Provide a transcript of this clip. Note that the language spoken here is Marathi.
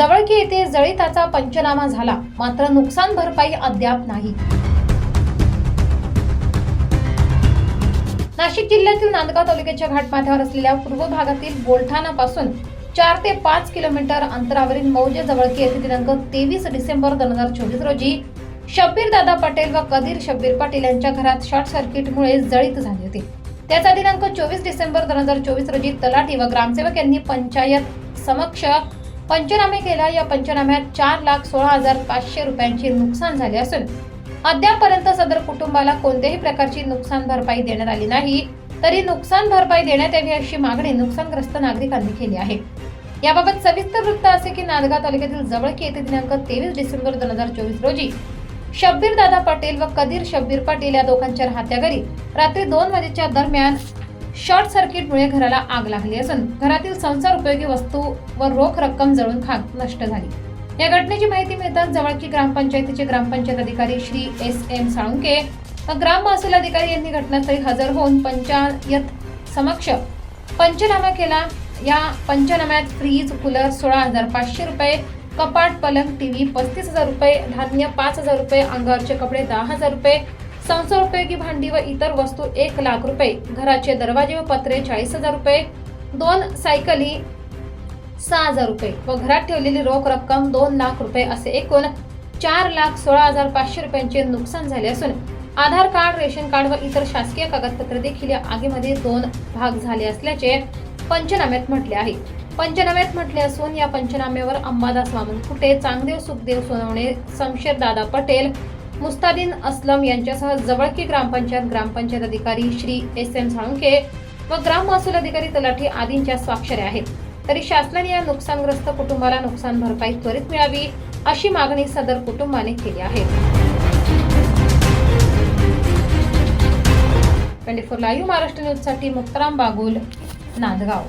जवळकी येथे जळिताचा पंचनामा झाला. मात्र नुकसान भरपाई अद्याप नाही. नाशिक जिल्ह्यातील नांदगाव तालुक्याच्या घाटमाथ्यावर असलेल्या पूर्व भागातील बोलठाणापासून चार ते पाच किलोमीटर अंतरावरील मौजे जवळकी येथे दिनांक तेवीस डिसेंबर दोन हजार चोवीस रोजी शब्बीर दादा पटेल व कदीर शब्बीर पाटील यांच्या घरात शॉर्ट सर्किटमुळे जळीत झाली होती. त्याचा दिनांक चोवीस डिसेंबर दोन हजार चोवीस रोजी तलाठी व ग्रामसेवक यांनी पंचायत समक्ष पंचनामे केला. या पंचनाम्यात चार लाख सोळा हजार पाचशे रुपयांचे नुकसान झाले असून अद्यापर्यंत सदर कुटुंबाला कोणत्याही प्रकारची नुकसान भरपाई देण्यात आली नाही. तरी नुकसान भरपाई देण्यात यावी अशी मागणी नुकसानग्रस्त नागरिकांनी केली आहे. याबाबत सविस्तर वृत्त असे की नांदगाव तालुक्यातील जवळकी येथे दिनांक तेवीस डिसेंबर दोन हजार चोवीस रोजी शब्बीर दादा पटेल व कदीर शब्बीर पाटील या दोघांच्या राहत्या घरी रात्री दोन वाजेच्या दरम्यान शॉर्ट सर्किटमुळे घराला आग लागली असून घरातील संसार उपयोगी वस्तू व रोख रक्कम जळून खाक नष्ट झाली. या घटनेची माहिती मिळताच जवळची ग्रामपंचायतीचे ग्रामपंचायत अधिकारी श्री एस एम साळुंके व ग्राम महसूल अधिकारी यांनी घटनास्थळी हजर होऊन पंचायत समक्ष पंचनामा केला. या पंचनाम्यात फ्रीज कूलर सोळा हजार पाचशे रुपये कपाट पलंग टीव्ही पस्तीस हजार रुपये धान्य पाच हजार रुपये अंगावरचे कपडे दहा हजार रुपये संसार उपयोगी भांडी व इतर वस्तू एक लाख रुपये घराचे दरवाजे व पत्रे चाळीस हजार रुपये दोन सायकली सहा हजार रुपये व घरात ठेवलेली रोख रक्कम दोन लाख रुपये असे एकूण चार लाख सोळा हजार पाचशे रुपयांचे नुकसान झाले असून आधार कार्ड रेशन कार्ड व इतर शासकीय कागदपत्रे देखील या आगीमध्ये दोन भाग झाले असल्याचे पंचनाम्यात म्हटले आहे. पंचनाम्यात म्हटले असून या पंचनाम्यावर अंबादास वामनकुटे चांगदेव सुखदेव सोनवणे शमशेर दादा पटेल मुस्तादीन असलम यांच्यासह जवळकी ग्रामपंचायत ग्रामपंचायत अधिकारी श्री एस एम साळुंके व ग्राम महसूल अधिकारी तलाठी आदींच्या स्वाक्षऱ्या आहेत. तरी शासनाने या नुकसानग्रस्त कुटुंबाला नुकसान भरपाई त्वरित मिळावी अशी मागणी सदर कुटुंबाने केली आहे. ट्वेंटी फोर लाईव्ह महाराष्ट्र न्यूजसाठी मुक्ताराम बागुल नांदगाव.